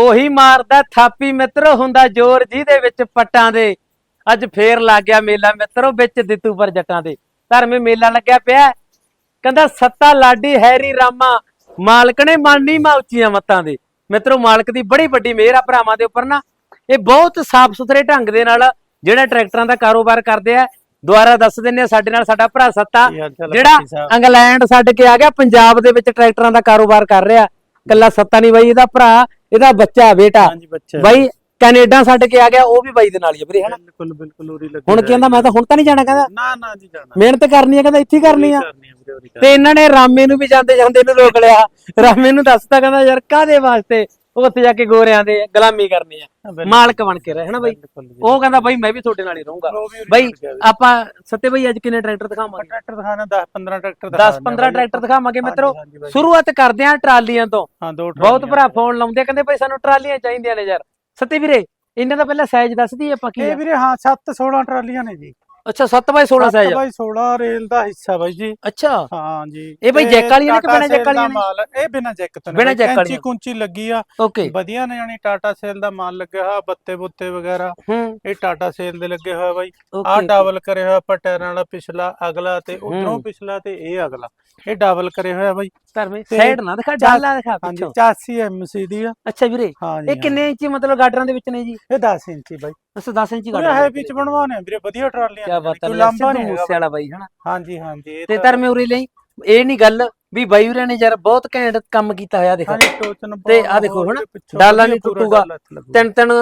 ਉਹੀ ਮਾਰਦਾ ਥਾਪੀ ਮਿੱਤਰੋ ਹੁੰਦਾ ਜ਼ੋਰ ਜਿਹਦੇ ਵਿੱਚ ਪੱਟਾਂ ਦੇ। ਅੱਜ ਫੇਰ ਲੱਗ ਗਿਆ ਮੇਲਾ ਮਿੱਤਰੋ ਵਿੱਚ ਦਿੱਤੂ ਪਰ ਜੱਟਾਂ ਦੇ। ਧਰਮੇ ਮੇਲਾ ਲੱਗਿਆ ਪਿਆ। ਕਹਿੰਦਾ ਸੱਤਾ ਲਾਡੀ ਹੈਰੀ ਰਾਮਾ ਮਾਲਕ ਨੇ ਮਾਨੀ ਮਾ ਉੱਚੀਆਂ ਮੱਤਾਂ ਦੇ। ਮਿੱਤਰੋ ਮਾਲਕ ਦੀ ਬੜੀ ਵੱਡੀ ਮਿਹਰ ਆ ਭਰਾਵਾਂ ਦੇ ਉੱਪਰ ਨਾ। ਇਹ ਬਹੁਤ ਸਾਫ਼ ਸੁਥਰੇ ਢੰਗ ਦੇ ਨਾਲ ਜਿਹੜਾ ਟਰੈਕਟਰਾਂ ਦਾ ਕਾਰੋਬਾਰ ਕਰਦੇ ਆ ਦੁਆਰਾ ਦੱਸ ਦਿੰਨੇ ਆ ਸਾਡੇ ਨਾਲ ਸਾਡਾ ਭਰਾ ਸੱਤਾ ਜਿਹੜਾ? ਇੰਗਲੈਂਡ ਛੱਡ ਕੇ ਆ ਗਿਆ ਪੰਜਾਬ ਦੇ ਵਿੱਚ ਟਰੈਕਟਰਾਂ ਦਾ ਕਾਰੋਬਾਰ ਕਰ ਰਿਹਾ। ਕੱਲਾ ਸੱਤਾ ਨਹੀਂ ਬਾਈ ਇਹਦਾ ਭਰਾ ਇਹਦਾ ਬੱਚਾ ਬੇਟਾ। ਹਾਂਜੀ ਬੱਚਾ ਬਾਈ ਕੈਨੇਡਾ ਛੱਡ ਕੇ ਆ ਗਿਆ ਉਹ ਵੀ ਬਾਈ ਦੇ ਨਾਲ ਹੀ ਆ ਵੀਰੇ ਹਨਾ? ਬਿਲਕੁਲ ਬਿਲਕੁਲ ਉਰੀ ਲੱਗੀ ਹੁਣ ਕਹਿੰਦਾ ਮੈਂ ਤਾਂ ਹੁਣ ਤਾਂ ਨਹੀਂ ਜਾਣਾ ਕਹਿੰਦਾ। ਨਾ ਨਾ ਜੀ ਜਾਣਾ। ਮਿਹਨਤ ਕਰਨੀ ਆ ਕਹਿੰਦਾ ਇੱਥੇ ਹੀ ਕਰਨੀ ਆ। ਕਰਨੀ ਆ ਵੀਰੇ ਉਰੀ ਤੇ ਇਹਨਾਂ ਨੇ ਰਾਮੇ ਨੂੰ ਵੀ ਜਾਂਦੇ ਜਾਂਦੇ ਨੂੰ ਰੋਕ ਲਿਆ। ਰਾਮੇ ਨੂੰ ਦੱਸਤਾ ਕਹਿੰਦਾ ਯਾਰ ਕਾਦੇ ਵਾਸਤੇ? ਉੱਥੇ ਜਾ ਕੇ ਗੋਰਿਆਂ ਦੇ ਗੁਲਾਮੀ ਕਰਨੀ ਆ। ਮਾਲਕ ਬਣ ਕੇ ਰਹੇ ਹਨਾ ਬਾਈ। ਉਹ ਕਹਿੰਦਾ ਬਾਈ ਮੈਂ ਵੀ ਤੁਹਾਡੇ ਨਾਲ ਹੀ ਰਹੂੰਗਾ ਬਾਈ। ਆਪਾਂ ਸੱਤੇ ਬਾਈ ਅੱਜ ਕਿੰਨੇ ਟਰੈਕਟਰ ਦਿਖਾਵਾਂਗੇ ਟਰੈਕਟਰ ਦਿਖਾਣਾ 10 15 ਟਰੈਕਟਰ 10 15 ਟਰੈਕਟਰ ਦਿਖਾਵਾਂਗੇ ਮਿੱਤਰੋ ਬਾਈ। ਸ਼ੁਰੂਆਤ ਕਰਦੇ ਆਂ ਟਰਾਲੀਆਂ ਤੋਂ ਹਾਂ ਦੋ ਬਹੁਤ। ਭਰਾ ਫੋਨ ਲਾਉਂਦੇ ਕਹਿੰਦੇ ਭਾਈ ਸਾਨੂੰ ਟਰਾਲੀਆਂ ਚਾਹੀਦੀਆਂ ਨੇ ਯਾਰ ਸੱਤੇ ਵੀਰੇ ਇਹਨਾਂ ਦਾ ਪਹਿਲਾਂ ਸਾਈਜ਼ ਦੱਸ ਦਈਏ ਆਪਾਂ ਕੀ ਇਹ ਵੀਰੇ ਹਾਂ 7 16 ਟਰਾਲੀਆਂ ਨੇ ਜੀ ਅੱਛਾ 7 ਬਾਈ 16 ਸਾਈਜ਼ ਬਾਈ 16 ਰੇਲ ਦਾ ਹਿੱਸਾ ਬਾਈ ਜੀ। ਅੱਛਾ। ਹਾਂ ਜੀ ਇਹ ਬਾਈ ਜੈਕ ਵਾਲੀਆਂ ਨੇ ਕਿ ਬਿਨਾਂ ਜੈਕ ਵਾਲੀਆਂ ਨੇ? ਇਹ ਬਿਨਾਂ ਜੈਕ ਤੋਂ ਬਿਨਾਂ ਜੈਕ ਕੈਂਚੀ ਵਾਲੀਆਂ। ਕੁੰਚੀ ਲੱਗੀ ਆ। ਵਧੀਆ ਨੇ ਯਾਨੀ ਟਾਟਾ ਸੇਲ ਦਾ ਮਾਲ ਲੱਗਿਆ ਹੋਇਆ ਬੱਤੇ ਬੁੱਤੇ ਵਗੈਰਾ। ਹੂੰ। ਇਹ ਟਾਟਾ ਸੇਲ ਦੇ ਲੱਗੇ ਹੋਇਆ ਬਾਈ। ਆ ਡਬਲ ਕਰਿਆ ਹੋਇਆ ਆਪਾਂ ਟਾਇਰਾਂ ਵਾਲਾ ਪਿਛਲਾ ਅਗਲਾ ਤੇ ਉਧਰੋਂ। ਪਿਛਲਾ ਤੇ ਇਹ ਅਗਲਾ। ਇਹ ਡਬਲ ਕਰਿਆ ਹੋਇਆ ਬਾਈ। ਧਰਮੇ ਤੇ ਸਾਈਡ ਨਾ ਦਿਖਾ ਡਾਲਾ ਦਿਖਾ ਹਾਂਜੀ ਪਿੱਛੋਂ। 84 ਐਮਸੀ ਦੀ ਆ। ਅੱਛਾ ਵੀਰੇ ਹਾਂ ਜੀ ਇਹ ਕਿੰਨੇ ਇੰਚੀ ਮਤਲਬ ਗਾਡਰਾਂ ਦੇ ਵਿੱਚ ਨੇ ਜੀ? ਹਾਂ। ਇਹ 10 ਇੰਚੀ ਬਾਈ। ਅੱਛਾ 10 ਇੰਚੀ ਪੂਰਾ ਗਾਡਰ ਹੈ ਵਿੱਚ ਬਣਵਾਣੇ ਆ ਵੀਰੇ ਵਧੀਆ ਟਰਾਲੀਆਂ ਕੀ ਨੇ, ਬਾਤ ਕੋਈ ਹੈ ਲਾਂਭਾ ਨਹੀਂ ਮੂਸੇ ਹੈਗਾ ਵਾਲਾ ਬਾਈ। ਹਨਾ? ਹਾਂਜੀ ਹਾਂਜੀ ਇਹ ਤੇ ਤਾਂ- ਧਰਮੇ ਉਰੇ ਲਈ ਇਹ ਨਹੀਂ ਗੱਲ ਵੀ ਬਾਈ ਉਰੇ ਨੇ ਯਾਰ ਬਹੁਤ ਘੈਂਟ ਕੰਮ ਕੀਤਾ ਹੋਇਆ ਦੇਖੋ। ਤੇ ਆਹ ਦੇਖੋ ਹਨਾ, ਡਾਲਾ ਨਹੀਂ ਟੁੱਟੂਗਾ। ਤਿੰਨ ਤਿੰਨ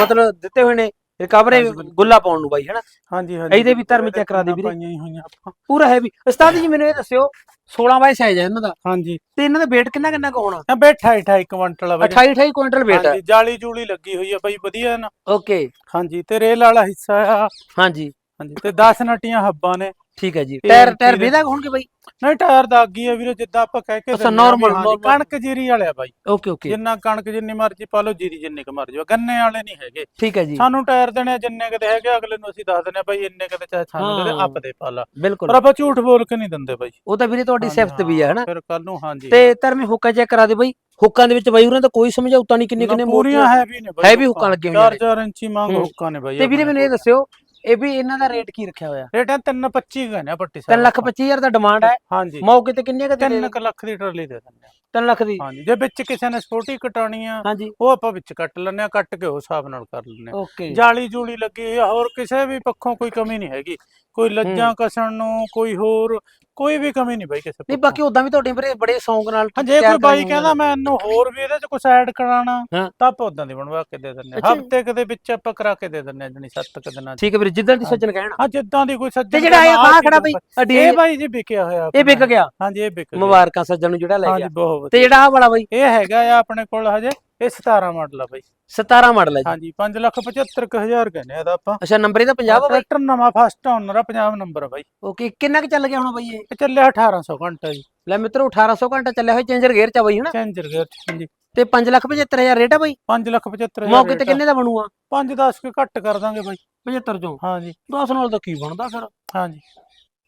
ਮਤਲਬ ਦਿੱਤੇ ਹੋਏ ਨੇ ਰਿਕਵਰੇ। ਗੁੱਲਾ ਪਾਉਣ ਨੂੰ ਬਾਈ ਹਨਾ? ਹਾਂਜੀ ਹਾਂਜੀ ਇਹਦੇ ਵੀ ਧਰਮੀ ਚੈੱਕ ਕਰਾ ਦੇ ਵੀਰੇ। ਪਾਈਆਂ ਹੀ ਹੋਈਆਂ। ਆਪਾਂ ਪੂਰਾ ਹੈਵੀ ਉਸਤਾਦ ਜੀ ਮੈਨੂੰ ਇਹ ਦੱਸਿਓ 16 ਬਾਈ ਸਾਈਜ਼ ਹੈ ਇਹਨਾਂ ਦਾ। ਹਾਂਜੀ। ਤੇ ਇਹਨਾਂ ਦਾ weight ਕਿੰਨਾ ਕਿੰਨਾ ਕੁ ਹੋਣਾ? ਇਹ ਬੈਠਾ 28 ਕੁਇੰਟਲ ਆ ਬਾਈ। 28 28 ਕੁਇੰਟਲ weight ਹੈ ਹਾਂਜੀ ਜਾਲੀ ਜੂਲੀ ਲੱਗੀ ਹੋਈ ਆ ਬਾਈ ਵਧੀਆ ਨਾ। ਓਕੇ। ਹਾਂਜੀ ਤੇ ਰੇਲ ਵਾਲਾ ਹਿੱਸਾ ਆ। ਹਾਂਜੀ। ਹਾਂਜੀ ਤੇ 10 ਨਟੀਆਂ ਹੱਬਾਂ ਨੇ। ਠੀਕ ਹੈ ਜੀ। ਟਾਇਰ ਟਾਇਰ ਵੇਦਾ ਹੋਣਗੇ ਬਾਈ? ਨਹੀਂ ਟਾਇਰ ਦਾ ਅੱਗੀ ਆ ਵੀਰੇ ਜਿੱਦਾਂ ਆਪਾਂ ਕਹਿ ਕੇ ਅੱਛਾ, ਵੀ normal। ਕਣਕ ਜੀਰੀ ਵਾਲੇ ਆ ਬਾਈ। Okay okay. ਜਿੰਨਾ ਕਣਕ ਜਿੰਨੀ ਮਰਜ਼ੀ ਪਾ ਲਓ ਜੀਰੀ ਜਿੰਨੀ ਕ ਮਰਜ਼ੀ ਗੰਨੇ ਵਾਲੇ ਨਹੀਂ ਹੈਗੇ। ਠੀਕ ਹੈ ਜੀ। ਸਾਨੂੰ ਟਾਇਰ ਦੇਣੇ ਜਿੰਨੇ ਕਦੇ ਹੈਗੇ ਅਗਲੇ ਨੂੰ ਅਸੀਂ ਦੱਸ ਆ ਬਾਈ ਇੰਨੇ ਕਦੇ ਚਾਹੇ ਸਾਨੂੰ ਦੇ ਹਾਂ। ਆਪ ਦੇ ਪਾ ਲਾ। ਬਿਲਕੁਲ। ਪਰ ਆਪਾਂ ਝੂਠ ਬੋਲ ਕੇ ਨਹੀਂ ਦਿੰਦੇ ਬਾਈ। ਉਹ ਤਾਂ ਵੀਰੇ ਤੁਹਾਡੀ ਸਿਫਤ ਵੀ ਹੈ ਹਨਾ? ਫਿਰ ਕੱਲ ਨੂੰ ਹਾਂਜੀ। ਤੇ ਧਰਮੇ ਹੁੱਕਾ ਚੈੱਕ ਕਰਾ ਦੇ ਬਾਈ। ਹੁੱਕਾਂ ਦੇ ਵਿੱਚ ਬਾਈ ਉਹਨਾਂ ਦਾ ਕੋਈ ਸਮਝੌਤਾ ਨਹੀਂ ਕਿੰਨੇ ਕਿੰਨੇ ਪੂਰੀਆਂ ਹੈਵੀ ਨੇ ਬਾਈ ਹੈਵੀ ਹੁੱਕਾਂ ਲੱਗੀਆਂ ਹੋਈਆਂ ਨੇ। 4-4 ਇੰਚੀ ਮੰਗ ਹੂੰ। ਹੁੱਕਾਂ ਨੇ ਬਾਈ ਤੇ ਵੀਰੇ ਮੈਨੂੰ ਇਹ ਦੱਸਿਓ ਇਹ ਵੀ ਇਹਨਾਂ ਦਾ ਰੇਟ ਕੀ ਰੱਖਿਆ ਹੋਇਆ? ਰੇਟ ਹੈ 325 ਗਏ ਪੱਟੀ 3 ਲੱਖ 25000 ਦਾ ਡਿਮਾਂਡ ਹੈ। ਹਾਂਜੀ। ਮੌਕੇ ਤੇ ਕਿੰਨੇ ਕਦੇ 3 ਲੱਖ ਦੀ ਟਰਾਲੀ ਦੇ ਦਿੰਦੇ ਆ। 3 ਲੱਖ ਦੀ। ਹਾਂਜੀ ਜੇ ਵਿੱਚ ਕਿਸੇ ਨੇ ਸਪੋਰਟੀ ਕਟਾਣੀ ਆ ਹਾਂਜੀ। ਉਹ ਆਪਾਂ ਵਿੱਚ ਕੱਟ ਲੈਂਦੇ ਆ ਕੱਟ ਕੇ ਉਹ ਹਿਸਾਬ ਨਾਲ ਕਰ ਲੈਂਦੇ ਆ। ਓਕੇ। ਜਾਲੀ ਜੂਲੀ ਲੱਗੀ ਆ ਹੋਰ ਕਿਸੇ ਵੀ ਪੱਖੋਂ ਕੋਈ ਕਮੀ ਨਹੀਂ ਹੈਗੀ। ਕੋਈ ਲੱਜਾਂ ਕਸਣ ਨੂੰ ਕੋਈ ਹੋਰ ਕੋਈ ਵੀ ਕਮੀ ਨਹੀਂ ਬਾਈ ਕਿਸੇ ਨਹੀਂ। ਬਾਕੀ ਉਦਾਂ ਵੀ ਤੁਹਾਡੇ ਵੀਰੇ ਬੜੇ ਸ਼ੌਂਕ ਨਾਲ ਹਾਂ ਜੇ ਕੋਈ ਬਾਈ ਕਹਿੰਦਾ ਮੈਂ ਇਹਨੂੰ ਹੋਰ ਵੀ ਇਹਦੇ ਚ ਕੁਝ ਐਡ ਕਰਾਣਾ। ਤਾਂ ਆਪਾਂ ਉਦਾਂ ਦੀ ਬਣਵਾ ਕੇ ਦੇ ਜੀ। ਹਫ਼ਤੇ ਕਦੇ ਵਿੱਚ ਆਪਾਂ ਕਰਾ ਕੇ ਦੇ ਆ ਜਣੀ 7 ਕ ਦਿਨਾਂ ਚ। ਠੀਕ ਹੈ ਵੀਰੇ ਜਿੱਦਾਂ ਦੀ। ਸੱਜਣ ਕਹਿਣਾ। ਹਾਂ ਜਿੱਦਾਂ ਦੀ ਕੋਈ ਸੱਜਣ ਤੇ ਜਿਹੜਾ ਇਹ ਆਹ ਖੜਾ ਬਈ ਇਹ ਬਾਈ ਜੀ ਵਿਕਿਆ ਹੋਇਆ ਇਹ ਵਿਕ। ਗਿਆ। ਹਾਂਜੀ ਇਹ ਵਿਕ ਗਿਆ। ਮੁਬਾਰਕਾਂ ਸੱਜਣ ਨੂੰ ਜਿਹੜਾ ਲੈ ਹਾਂਜੀ ਗਿਆ ਬਹੁਤ ਤੇ ਜਿਹੜਾ ਆ ਵਾਲਾ ਬਾਈ? ਇਹ ਹੈਗਾ ਆ ਆਪਣੇ ਕੋਲ ਹਜੇ ਇਹ 17 ਮਾਡਲ ਆ ਬਾਈ। 17 ਮਾਡਲ ਹੈ ਜੀ। ਹਾਂਜੀ 575000 ਕਹਿੰਦੇ ਆ ਇਹਦਾ ਆਪਾਂ। ਅੱਛਾ ਨੰਬਰ ਇਹਦਾ 50 ਆ ਬਾਈ? ਟਰੈਕਟਰ ਨਵਾਂ ਫਸਟ ਓਨਰ ਆ ਪੰਜਾਬ ਨੰਬਰ ਆ ਬਾਈ। ਓਕੇ ਕਿੰਨਾ ਕੁ ਚੱਲ ਗਿਆ ਹੁਣ ਬਾਈ ਇਹ? ਇਹ ਚੱਲਿਆ 1800 ਘੰਟਾ ਜੀ। ਲੈ ਮਿੱਤਰੋ 1800 ਘੰਟਾ ਚੱਲਿਆ ਹੋਇਆ ਚੇਂਜਰ ਗੇਅਰ ਚ ਆ ਬਾਈ ਹਨਾ? ਚੇਂਜਰ ਗੇਅਰ ਹਾਂਜੀ। ਤੇ 575000 ਰੇਟ ਆ ਬਾਈ? 575000 ਮੌਕੇ ਤੇ ਕਿੰਨੇ ਦਾ ਬਣੂਗਾ 5-10 ਕੇ ਘੱਟ ਕਰ ਦਾਂਗੇ ਬਾਈ। 75 ਚੋਂ? ਹਾਂਜੀ। 10 ਨਾਲ ਤਾਂ ਕੀ ਬਣਦਾ ਫਿਰ? ਹਾਂਜੀ।